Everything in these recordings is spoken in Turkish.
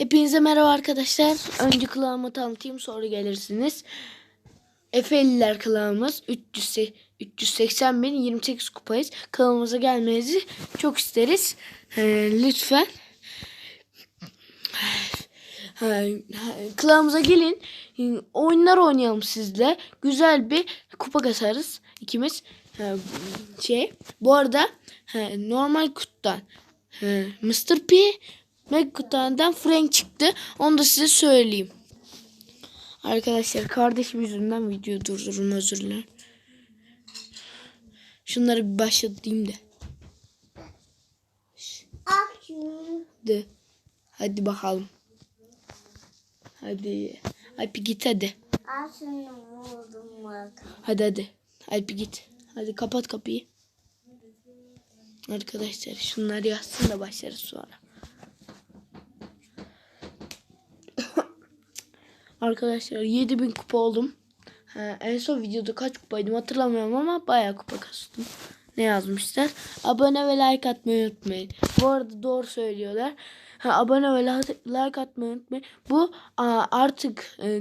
Hepinize merhaba arkadaşlar. Önce kılağımı tanıtayım sonra gelirsiniz. Efeliler kılağımız 300, 380 bin 28 kupayız. Kanalımıza gelmenizi çok isteriz. Ee, lütfen. Ha, Kılağımıza gelin. Oyunlar oynayalım sizle. Güzel bir kupa kasarız ikimiz. Ha, Şey, bu arada normal kuttan ha, Mr. P Kutandan Frank çıktı. Onu da size söyleyeyim. Arkadaşlar kardeşim yüzünden video durdurun özür dilerim. Şunları bir başlatayım da. Hadi. Hadi bakalım. Hadi. Alpi git hadi. Hadi hadi. Alpi git. Hadi kapat kapıyı. Arkadaşlar şunları yazsın da başlarız sonra. Arkadaşlar 7000 kupa oldum. Ha, en son videoda kaç kupaydım hatırlamıyorum ama bayağı kupa kastım. Ne yazmışlar? Abone ve like atmayı unutmayın. Bu arada doğru söylüyorlar. Ha, abone ve like- atmayı unutmayın. Bu aa, artık e,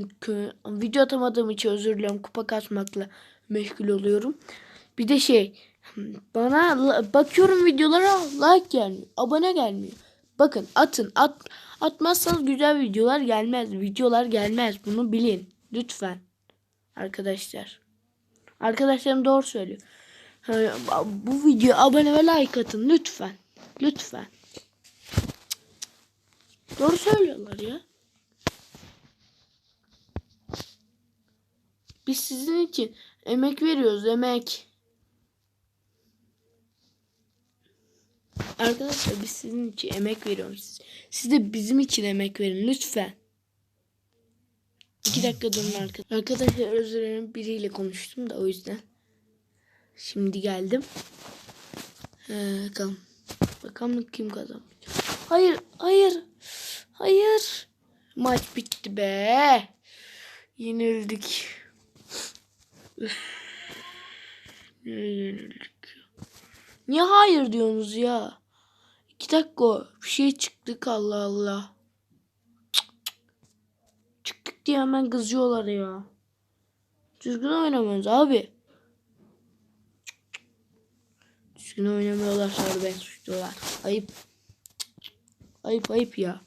video atamadığım için özür dilerim. Kupa kasmakla meşgul oluyorum. Bir de şey bana bakıyorum videolara like gelmiyor. Abone gelmiyor. Bakın atın. At, atmazsanız güzel videolar gelmez. Videolar gelmez. Bunu bilin. Lütfen. Arkadaşlar. Arkadaşlarım doğru söylüyor. Bu video abone ve like atın. Lütfen. Lütfen. Doğru söylüyorlar ya. Biz sizin için emek veriyoruz. Emek. Arkadaşlar biz sizin için emek veriyoruz. Siz, siz de bizim için emek verin lütfen. İki dakika durun arkadaşlar. Arkadaşlar özür dilerim biriyle konuştum da o yüzden. Şimdi geldim. Ee, bakalım. Bakalım kim kazanmış. Hayır, hayır. Hayır. Maç bitti be. Yenildik. Yenildik? Niye hayır diyorsunuz ya? İki dakika bir şey çıktık Allah Allah. Cık. Çıktık diye hemen kızıyorlar ya. Düzgün oynamıyoruz abi. Cık. Düzgün oynamıyorlar sonra ben suçluyorlar. Ayıp. Ayıp ayıp ya.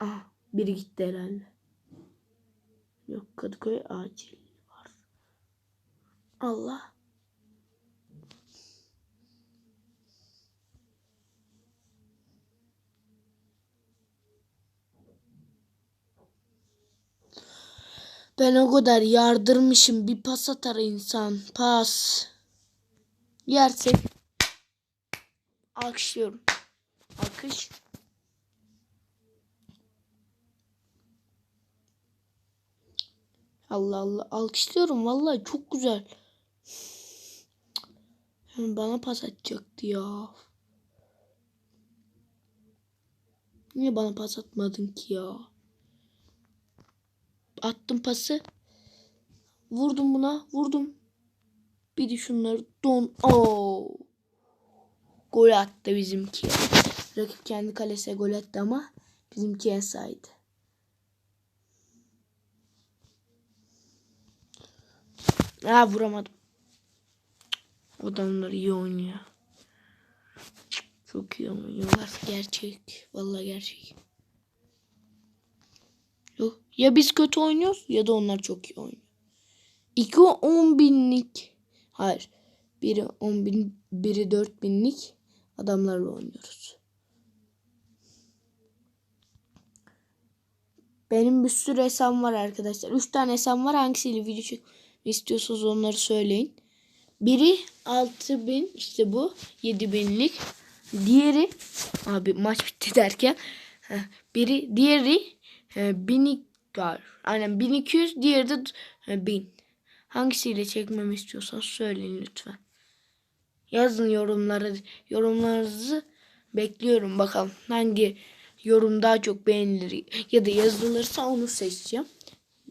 Ah biri gitti herhalde. Yok Kadıköy acil var. Allah. Ben o kadar yardırmışım. Bir pas atar insan. Pas. Yersek. Alkışlıyorum. Alkış. Allah Allah. Alkışlıyorum. Vallahi çok güzel. Bana pas atacaktı ya. Niye bana pas atmadın ki ya? Attım pası. Vurdum buna. Vurdum. Bir de şunları don. Oo. Gol attı bizimki. Rakip kendi kalesine gol attı ama bizimki en saydı. Aa vuramadım. Adamlar iyi oynuyor. Çok iyi oynuyorlar. Gerçek. Vallahi gerçek. Ya biz kötü oynuyoruz ya da onlar çok iyi oynuyor. İki on binlik. Hayır. Biri on bin, biri dört binlik adamlarla oynuyoruz. Benim bir sürü hesabım var arkadaşlar. Üç tane hesabım var. Hangisiyle video çek istiyorsanız onları söyleyin. Biri 6000 işte bu 7000'lik. Diğeri abi maç bitti derken biri diğeri e, 1000 galiba. Aynen 1200 diğeri de 1000. Hangisiyle çekmemi istiyorsanız söyleyin lütfen. Yazın yorumlara yorumlarınızı bekliyorum bakalım hangi yorum daha çok beğenilir ya da yazılırsa onu seçeceğim.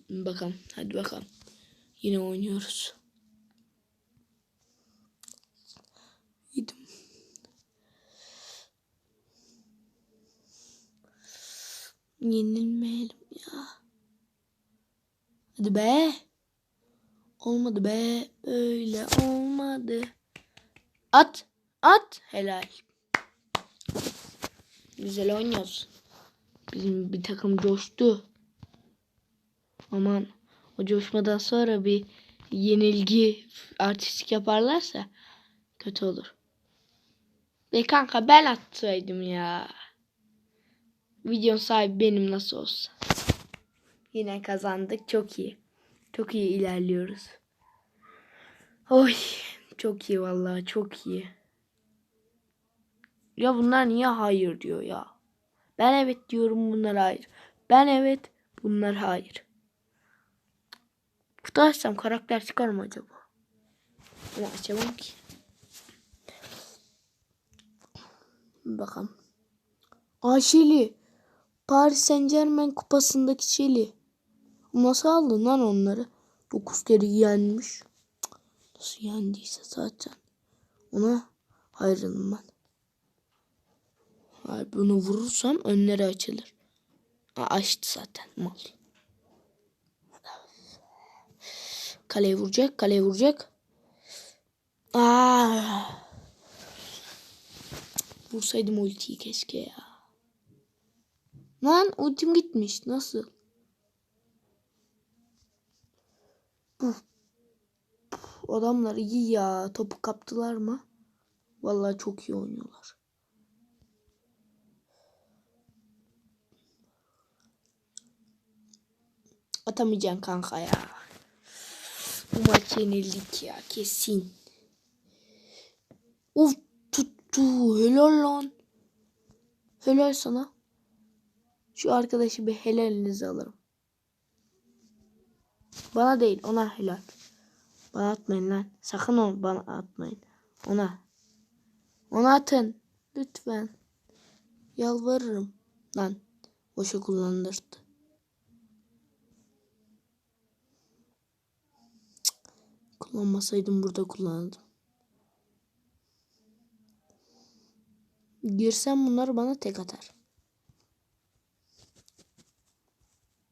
Bakalım hadi bakalım. Yine oynuyoruz. Gidim. Yenilmeyelim ya. Hadi be. Olmadı be. Öyle olmadı. At. At. Helal. Güzel oynuyoruz. Bizim bir takım coştu. Aman o coşmadan sonra bir yenilgi artistik yaparlarsa kötü olur. Ve kanka ben atsaydım ya. Videonun sahibi benim nasıl olsa. Yine kazandık. Çok iyi. Çok iyi ilerliyoruz. Oy. Çok iyi vallahi çok iyi. Ya bunlar niye hayır diyor ya. Ben evet diyorum bunlar hayır. Ben evet bunlar hayır. Kutu açsam karakter çıkar mı acaba? Ama açamam ki. Bakalım. Aa Şeli. Paris Saint Germain kupasındaki Şeli. Nasıl aldın lan onları? 9 kere yenmiş. Nasıl yendiyse zaten. Ona hayranım ben. Hayır, bunu vurursam önleri açılır. Aa, açtı zaten mal. Kaleye vuracak, kaleye vuracak. Aa. Vursaydım ultiyi keşke ya. Lan ultim gitmiş. Nasıl? Puf. Puf, Adamlar iyi ya. Topu kaptılar mı? Vallahi çok iyi oynuyorlar. Atamayacaksın kanka ya. Bu maç yenildik ya kesin. Of tuttu. Helal lan. Helal sana. Şu arkadaşı bir helalinizi alırım. Bana değil ona helal. Bana atmayın lan. Sakın onu bana atmayın. Ona. Ona atın. Lütfen. Yalvarırım. Lan. Boşa kullandırdı. Kullanmasaydım burada kullanırdım. Girsem bunlar bana tek atar.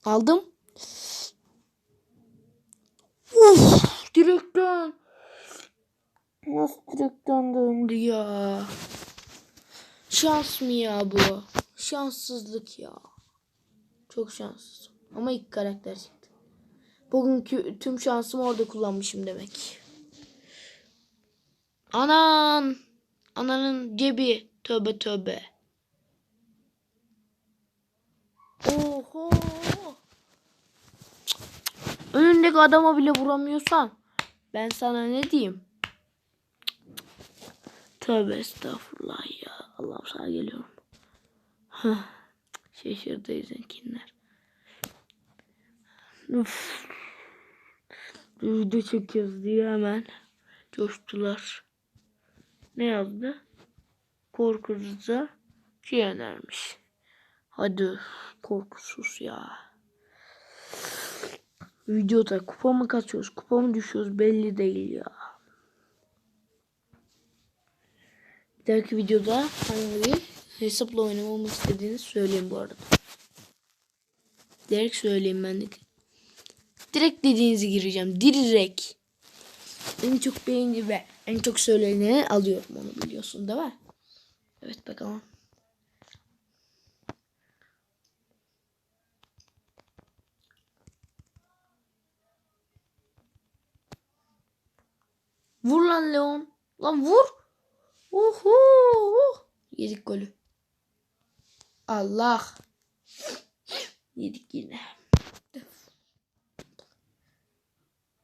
Aldım. Uf, direkten. Nasıl direkten döndü ya? Şans mı ya bu? Şanssızlık ya. Çok şanssız. Ama ilk karakter çıktı. Bugünkü tüm şansımı orada kullanmışım demek. Anan. Ananın cebi. Tövbe tövbe. Oho. Önündeki adama bile vuramıyorsan ben sana ne diyeyim? Tövbe estağfurullah ya. Allah'ım sana geliyorum. Şaşırdı izinkinler. Uf. Video çekiyoruz diye hemen coştular. Ne yazdı? Korkutucu şey önermiş. Hadi korkusuz ya. Videoda kupa mı kaçıyoruz, kupa mı düşüyoruz belli değil ya. Bir dahaki videoda hangi hesapla oynamamı istediğinizi söyleyin bu arada. Direkt söyleyeyim ben de. Direkt dediğinizi gireceğim. Direkt. En çok beğeni ve en çok söyleneni alıyorum onu biliyorsun değil mi? Evet bakalım. Vur lan Leon. Lan vur. Uhu. Yedik golü. Allah. Yedik yine.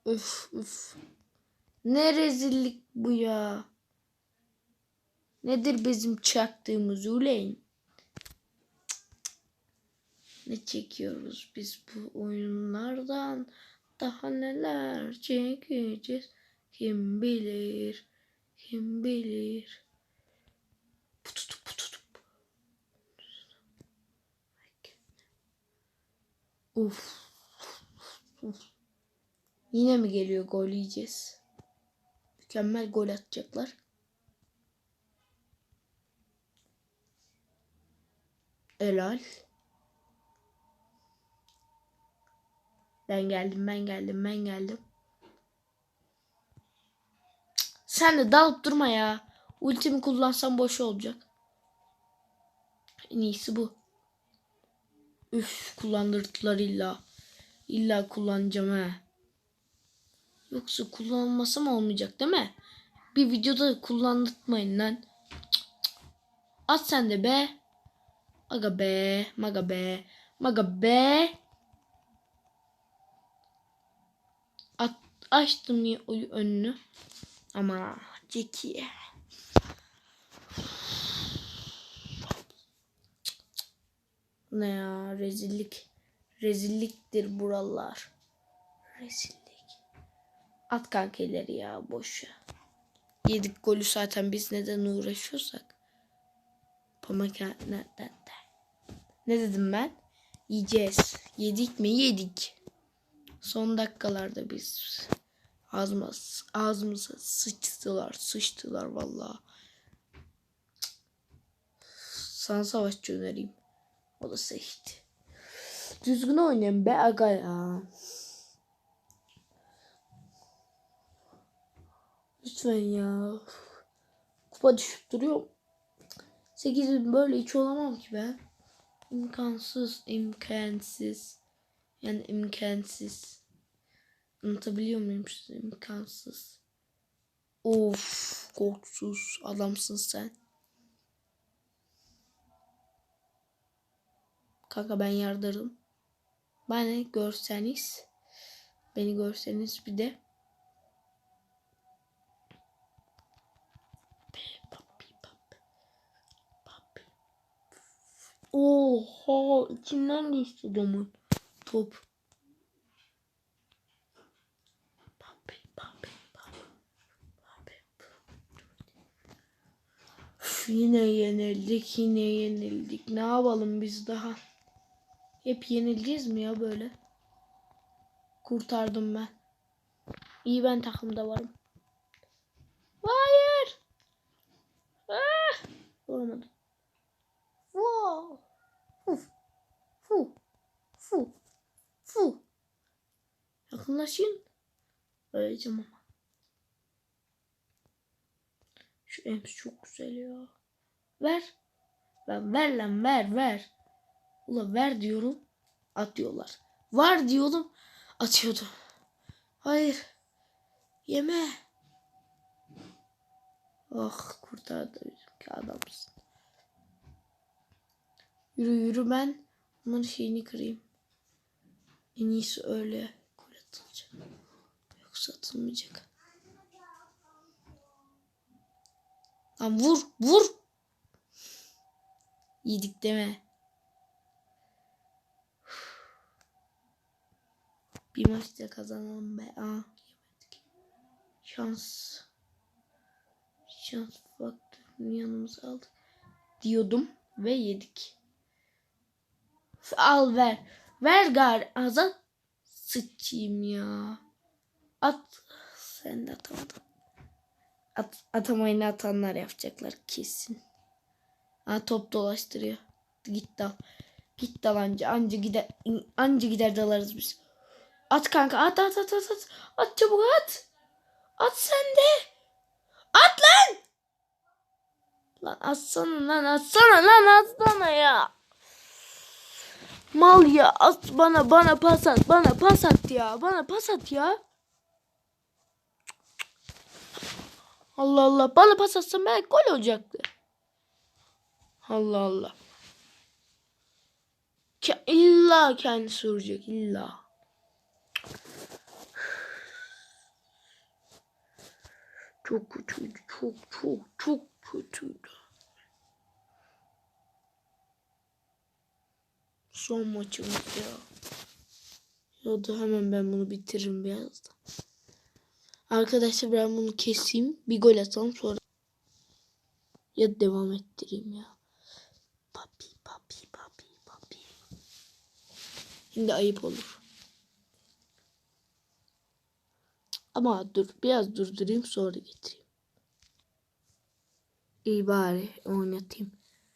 Üf üf. Ne rezillik bu ya. Nedir bizim çaktığımız uleyn? Ne çekiyoruz biz bu oyunlardan? Daha neler çekeceğiz? Kim bilir? Kim bilir? Pututup. Uf. Yine mi geliyor gol yiyeceğiz? Mükemmel gol atacaklar. Helal. Ben geldim ben geldim ben geldim. Cık, Sen de dalıp durma ya. Ultimi kullansam boş olacak. En iyisi bu. Üf kullandırdılar illa. İlla kullanacağım ha. Yoksa kullanmasam olmayacak değil mi? Bir videoda kullandırtmayın lan. At sen de be. Aga be. Maga be. Maga be. At, açtım önünü. Ama Jackie. Ne ya rezillik. Rezilliktir buralar. Rezillik. At kankeleri ya boş ya. Yedik golü zaten biz neden uğraşıyorsak. Pamak nereden de. Ne dedim ben? Yiyeceğiz. Yedik mi? Yedik. Son dakikalarda biz ağzımız, ağzımıza sıçtılar, sıçtılar vallahi. Sana savaşçı önereyim. O da seçti. Düzgün oynayın be aga ya. Lütfen ya. Kupa düşüp duruyor. 8 böyle hiç olamam ki ben. İmkansız, imkansız. Yani imkansız. Anlatabiliyor muyum size? İmkansız. Of, korkusuz adamsın sen. Kanka ben yardarım. Beni görseniz, beni görseniz bir de. Oha içinden geçti adamın top. Yine yenildik yine yenildik. Ne yapalım biz daha? Hep yenileceğiz mi ya böyle? Kurtardım ben. İyi ben takımda varım. Hayır. Ah! Vuramadım. Wow. Fu. Fu. Fu. Fu. Yakınlaşın. Öleceğim ama. Şu ems çok güzel ya. Ver. Lan ver lan ver ver. Ula ver diyorum. Atıyorlar. Var diyordum. Atıyordu. Hayır. Yeme. Oh kurtardı bizimki adamsın. Yürü yürü ben onların şeyini kırayım. En iyisi öyle gol atılacak. Yoksa atılmayacak. Lan vur vur. Yedik deme. Bir maçta kazanalım be. Aa, yemedik. Şans. Şans faktörünü yanımıza aldık. Diyordum ve yedik. Al ver. Ver gar azal. Sıçayım ya. At. Sen de atamadın. At, atamayını atanlar yapacaklar kesin. Ha top dolaştırıyor. Git dal. Git dal anca. Anca gider, anca gider dalarız biz. At kanka at at at at at. At çabuk at. At sen de. At lan. Lan atsana lan atsana lan atsana ya. Mal ya at bana bana pas at bana pas at ya bana pas at ya. Allah Allah bana pas atsan belki gol olacaktı. Allah Allah. Ke illa kendisi vuracak illa. Çok kötüydü. Çok çok çok kötüydü. Son maçımız ya. Ya da hemen ben bunu bitiririm birazdan. Arkadaşlar ben bunu keseyim. Bir gol atalım sonra. Ya devam ettireyim ya. Şimdi ayıp olur. Ama dur biraz durdurayım sonra getireyim. İyi bari oynatayım.